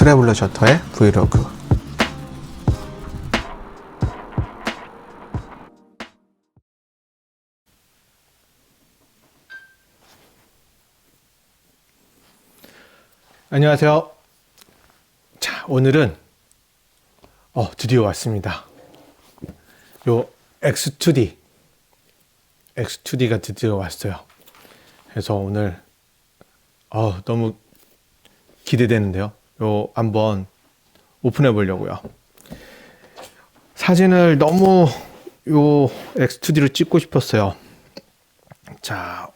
트래블러 셔터의 브이로그 안녕하세요. 자, 오늘은 어, 드디어 왔습니다. 요 X2D X2D가 드디어 왔어요. 그래서 오늘 어, 너무 기대되는데요. 요 한번 오픈해 보려고요. 사진을 너무 요 X2D로 찍고 싶었어요. 자,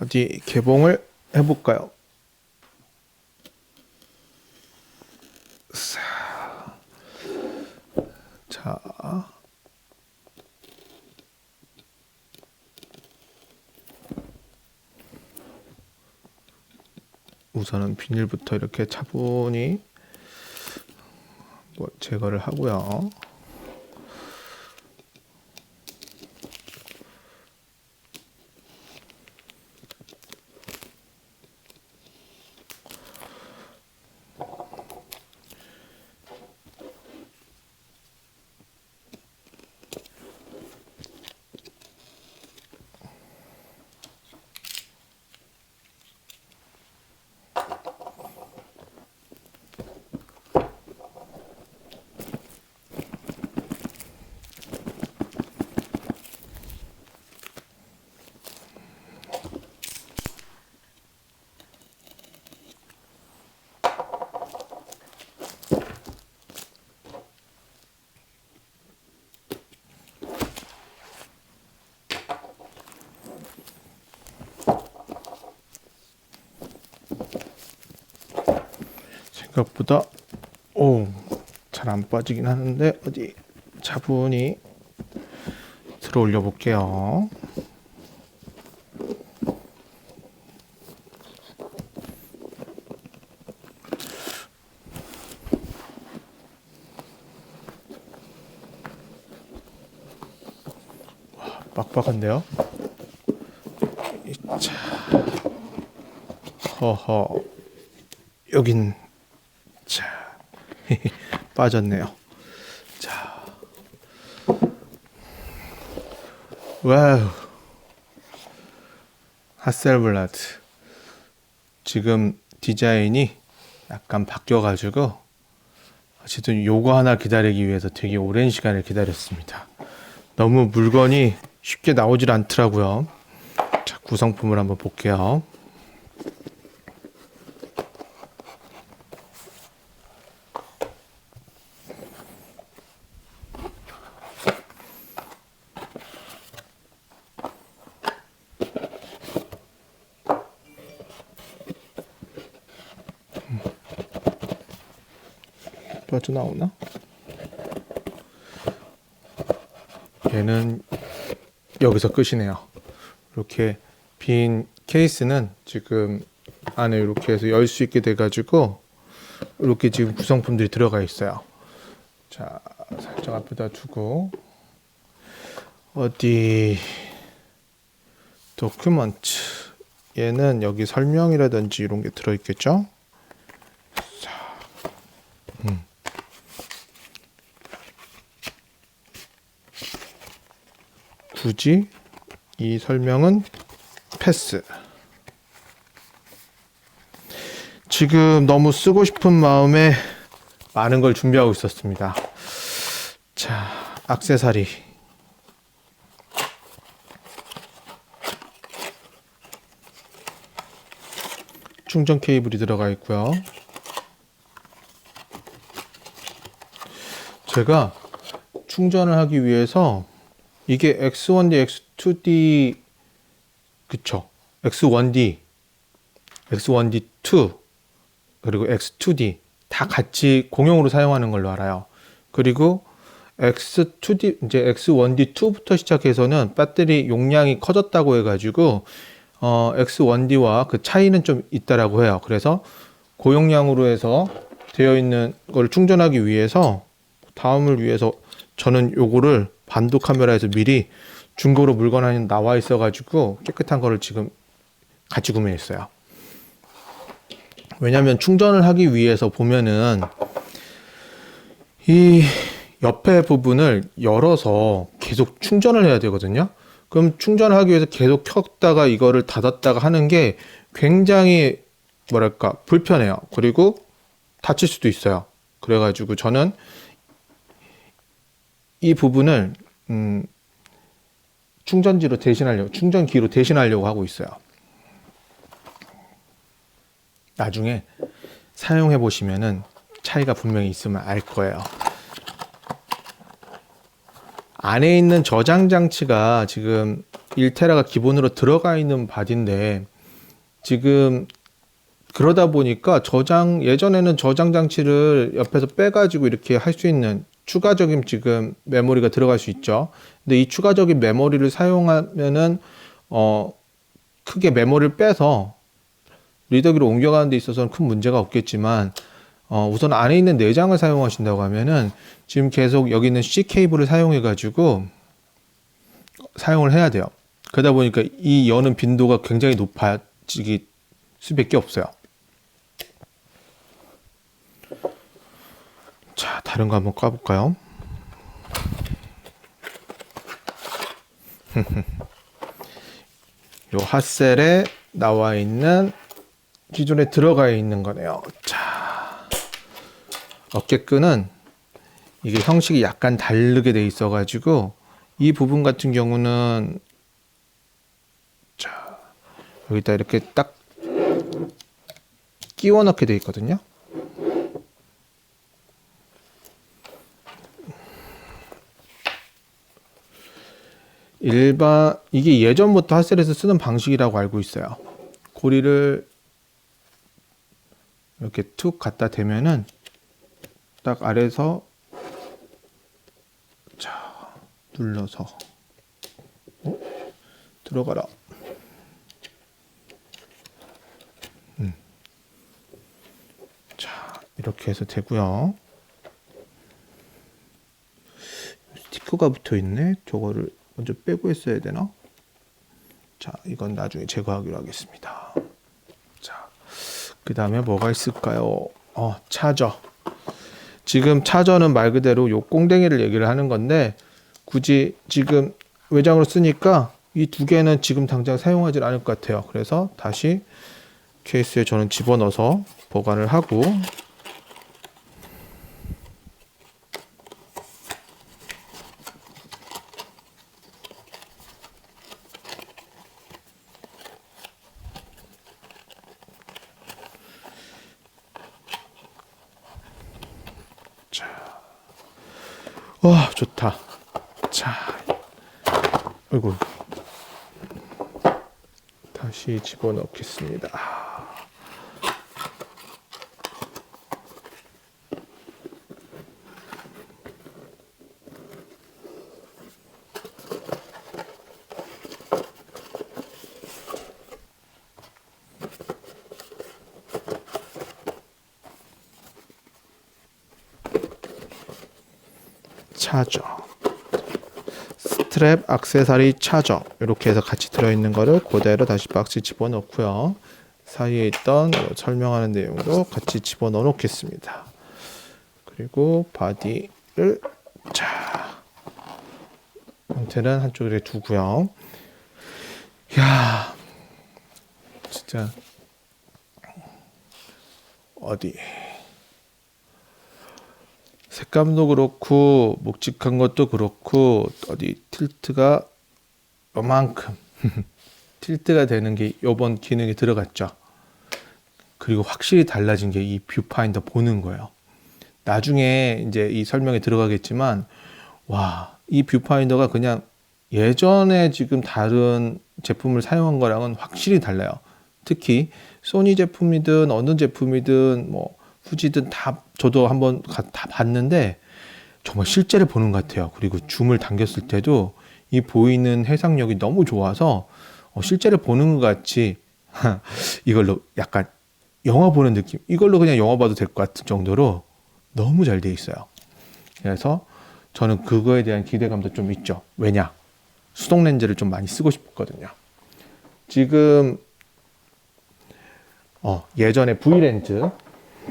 어디 개봉을 해 볼까요? 자, 우선은 비닐부터 이렇게 차분히 뭐 제거를 하고요. 생각보다 오잘 안 빠지긴 하는데 어디 차분히 들어 올려 볼게요. 와, 빡빡한데요? 자, 허허, 여긴 자 빠졌네요. 자, 와우, 하셀블라드 지금 디자인이 약간 바뀌어가지고 어쨌든 요거 하나 기다리기 위해서 되게 오랜 시간을 기다렸습니다. 너무 물건이 쉽게 나오질 않더라고요. 자, 구성품을 한번 볼게요. 빠져나오나? 얘는 여기서 끝이네요. 이렇게 빈 케이스는 지금 안에 이렇게 해서 열 수 있게 돼가지고 이렇게 지금 구성품들이 들어가 있어요. 자, 살짝 앞에다 두고 어디 도큐먼트 얘는 여기 설명이라든지 이런 게 들어있겠죠? 굳이 이 설명은 패스. 지금 너무 쓰고 싶은 마음에 많은 걸 준비하고 있었습니다. 자, 악세사리. 충전 케이블이 들어가 있고요. 제가 충전을 하기 위해서 이게 X1D, X2D 그쵸? X1D, X1D2 그리고 X2D 다 같이 공용으로 사용하는 걸로 알아요. 그리고 X2D 이제 X1D2부터 시작해서는 배터리 용량이 커졌다고 해가지고 어, X1D와 그 차이는 좀 있다라고 해요. 그래서 고용량으로 해서 되어 있는 걸 충전하기 위해서 다음을 위해서 저는 요거를 반도 카메라에서 미리 중고로 물건 하나 나와 있어가지고 깨끗한 거를 지금 같이 구매했어요. 왜냐하면 충전을 하기 위해서 보면은 이 옆에 부분을 열어서 계속 충전을 해야 되거든요. 그럼 충전을 하기 위해서 계속 켰다가 이거를 닫았다가 하는 게 굉장히 뭐랄까 불편해요. 그리고 다칠 수도 있어요. 그래가지고 저는 이 부분을 음, 충전지로 대신하려고 충전기로 대신하려고 하고 있어요. 나중에 사용해 보시면은 차이가 분명히 있으면 알 거예요. 안에 있는 저장 장치가 지금 1테라가 기본으로 들어가 있는 바디인데 지금 그러다 보니까 저장 예전에는 저장 장치를 옆에서 빼가지고 이렇게 할 수 있는 추가적인 지금 메모리가 들어갈 수 있죠. 근데 이 추가적인 메모리를 사용하면은 어 크게 메모리를 빼서 리더기로 옮겨가는 데 있어서는 큰 문제가 없겠지만 어 우선 안에 있는 내장을 사용하신다고 하면은 지금 계속 여기 있는 C 케이블을 사용해 가지고 사용을 해야 돼요. 그러다 보니까 이 여는 빈도가 굉장히 높아지기 수밖에 없어요. 자, 다른 거 한번 까볼까요? 요 핫셀에 나와 있는 기존에 들어가 있는 거네요. 자, 어깨끈은 이게 형식이 약간 다르게 돼 있어가지고 이 부분 같은 경우는 자 여기다 이렇게 딱 끼워 넣게 돼 있거든요. 일반 이게 예전부터 핫셀에서 쓰는 방식이라고 알고 있어요. 고리를 이렇게 툭 갖다 대면은 딱 아래서 자 눌러서 어? 들어가라. 음. 자 이렇게 해서 되고요. 스티커가 붙어 있네. 저거를 먼저 빼고 했어야 되나? 자, 이건 나중에 제거하기로 하겠습니다. 자, 그 다음에 뭐가 있을까요? 어, 차저. 지금 차저는 말 그대로 요 꽁댕이를 얘기를 하는 건데, 굳이 지금 외장으로 쓰니까 이 두 개는 지금 당장 사용하지 않을 것 같아요. 그래서 다시 케이스에 저는 집어넣어서 보관을 하고, 와 좋다. 자, 아이고 다시 집어넣겠습니다. 차저 스트랩 악세사리 차저 이렇게 해서 같이 들어있는 거를 그대로 다시 박스에 집어넣고요. 사이에 있던 설명하는 내용도 같이 집어넣어 놓겠습니다. 그리고 바디를 자 형태는 한쪽에 두고요. 야 진짜 어디 색감도 그렇고 묵직한 것도 그렇고 어디 틸트가 요만큼 틸트가 되는 게 요번 기능이 들어갔죠. 그리고 확실히 달라진 게 이 뷰파인더 보는 거예요. 나중에 이제 이 설명에 들어가겠지만 와, 이 뷰파인더가 그냥 예전에 지금 다른 제품을 사용한 거랑은 확실히 달라요. 특히 소니 제품이든 어느 제품이든 뭐 후지든 다 저도 한번 다 봤는데 정말 실제를 보는 것 같아요. 그리고 줌을 당겼을 때도 이 보이는 해상력이 너무 좋아서 어, 실제를 보는 것 같이 이걸로 약간 영화 보는 느낌. 이걸로 그냥 영화 봐도 될 것 같은 정도로 너무 잘 돼 있어요. 그래서 저는 그거에 대한 기대감도 좀 있죠. 왜냐? 수동 렌즈를 좀 많이 쓰고 싶거든요. 지금 어, 예전에 V 렌즈.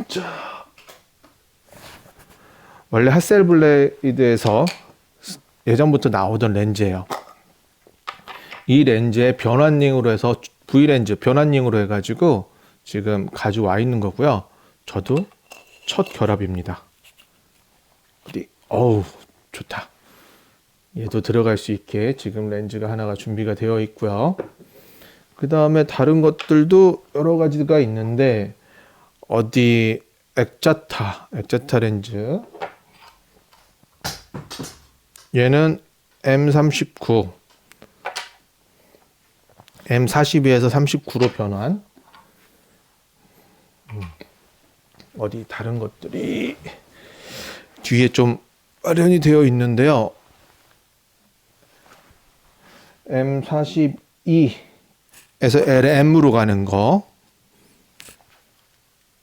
자. 원래 하셀블레이드에서 예전부터 나오던 렌즈예요. 이 렌즈에 변환링으로 해서 V 렌즈 변환링으로 해가지고 지금 가져와 있는 거고요. 저도 첫 결합입니다. 어디? 어우 좋다. 얘도 들어갈 수 있게 지금 렌즈가 하나가 준비가 되어 있고요. 그 다음에 다른 것들도 여러 가지가 있는데 어디 액자타 액자타 렌즈. 얘는 M39 M42에서 39로 변환 음, 어디 다른 것들이 뒤에 좀 마련이 되어 있는데요. M42에서 LM으로 가는 거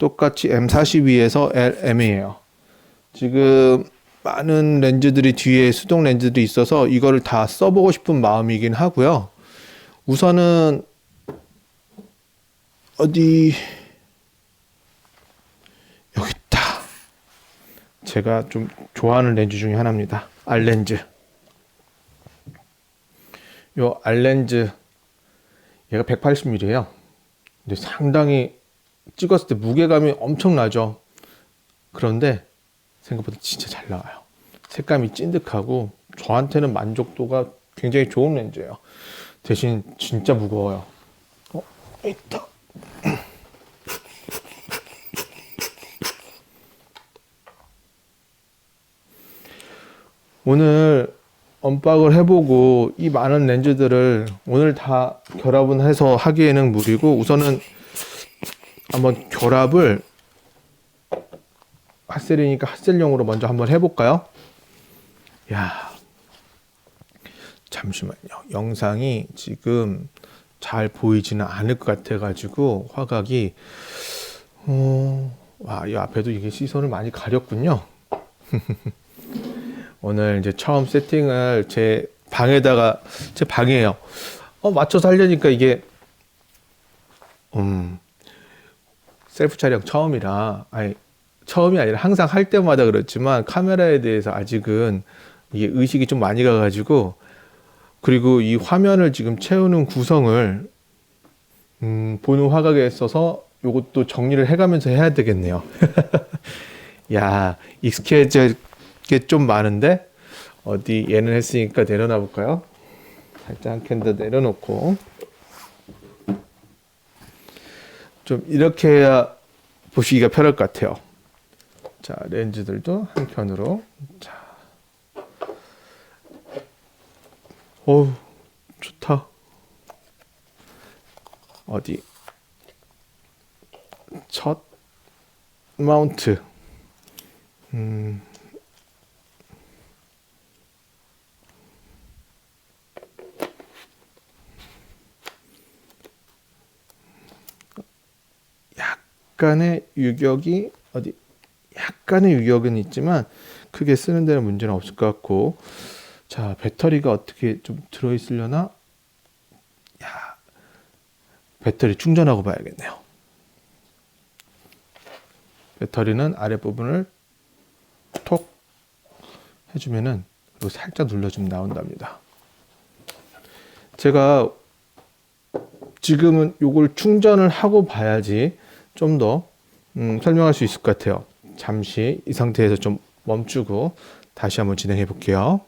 똑같이 M42에서 LM이에요. 지금 많은 렌즈들이 뒤에 수동 렌즈들이 있어서 이거를 다 써보고 싶은 마음이긴 하고요. 우선은 어디 여기 있다. 제가 좀 좋아하는 렌즈 중에 하나입니다. 알렌즈. 요 알렌즈 얘가 180mm예요. 근데 상당히 찍었을 때 무게감이 엄청나죠. 그런데 생각보다 진짜 잘 나와요. 색감이 찐득하고 저한테는 만족도가 굉장히 좋은 렌즈예요. 대신 진짜 무거워요. 어, 있다. 오늘 언박을 해보고 이 많은 렌즈들을 오늘 다 결합은 해서 하기에는 무리고 우선은 한번 결합을 핫셀이니까 핫셀용으로 먼저 한번 해볼까요? 야 잠시만요. 영상이 지금 잘 보이지는 않을 것 같아가지고 화각이 어, 와, 이 앞에도 이게 시선을 많이 가렸군요. 오늘 이제 처음 세팅을 제 방에다가 제 방이에요. 어, 맞춰서 하려니까 이게 음 셀프 촬영 처음이라 아니 처음이 아니라 항상 할 때마다 그렇지만 카메라에 대해서 아직은 이게 의식이 좀 많이 가가지고 그리고 이 화면을 지금 채우는 구성을 음, 보는 화각에 있어서 요것도 정리를 해가면서 해야 되겠네요. 야 익숙해질 게 좀 많은데 어디 얘는 했으니까 내려놔 볼까요? 살짝 한 캔 더 내려놓고 좀 이렇게 해야 보시기가 편할 것 같아요. 자 렌즈들도 한 편으로 자. 어우 좋다. 어디 첫 마운트 음. 약간의 유격이 어디 약간의 유격은 있지만 크게 쓰는 데는 문제는 없을 것 같고 자 배터리가 어떻게 좀 들어 있으려나? 야 배터리 충전하고 봐야겠네요. 배터리는 아랫부분을 톡 해주면은 이거 살짝 눌러주면 나온답니다. 제가 지금은 요걸 충전을 하고 봐야지 좀더 음, 설명할 수 있을 것 같아요. 잠시 이 상태에서 좀 멈추고 다시 한번 진행해 볼게요